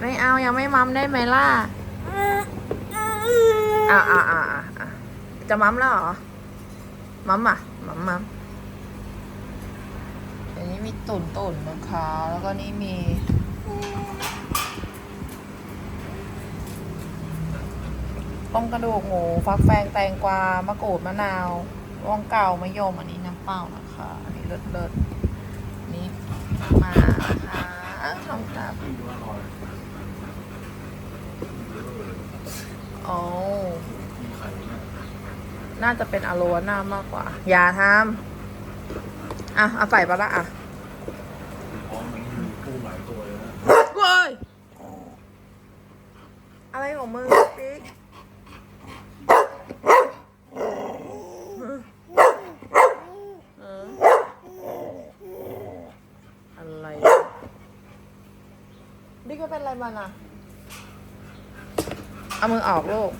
ไม่เอายังไม่มัมได้ไหมล่ะอ่าอ่าอ่าอ่าจะมัมแล้วเหรอ มัมอะ มัมมัมอันนี้มีตุ่นตุ่นนะคะ แล้วก็นี่มีต้มกระดูกหมูฟักแฟงแตงกวามะกรูดมะนาวรวงเก่ามะยมอันนี้น้ำเปล่านะคะ อันนี้เลิศเลิศนี่มาค่ะทำตา มโอ้น่าจะเป็นอะโลวาน่ามากกว่า อย่าทำอะ เอาใส่ไปละอะเว้ยอะไรของมึงปิ๊กเอออะไรบิ๊กก็เป็นอะไรมันอะ เอามือออกลูก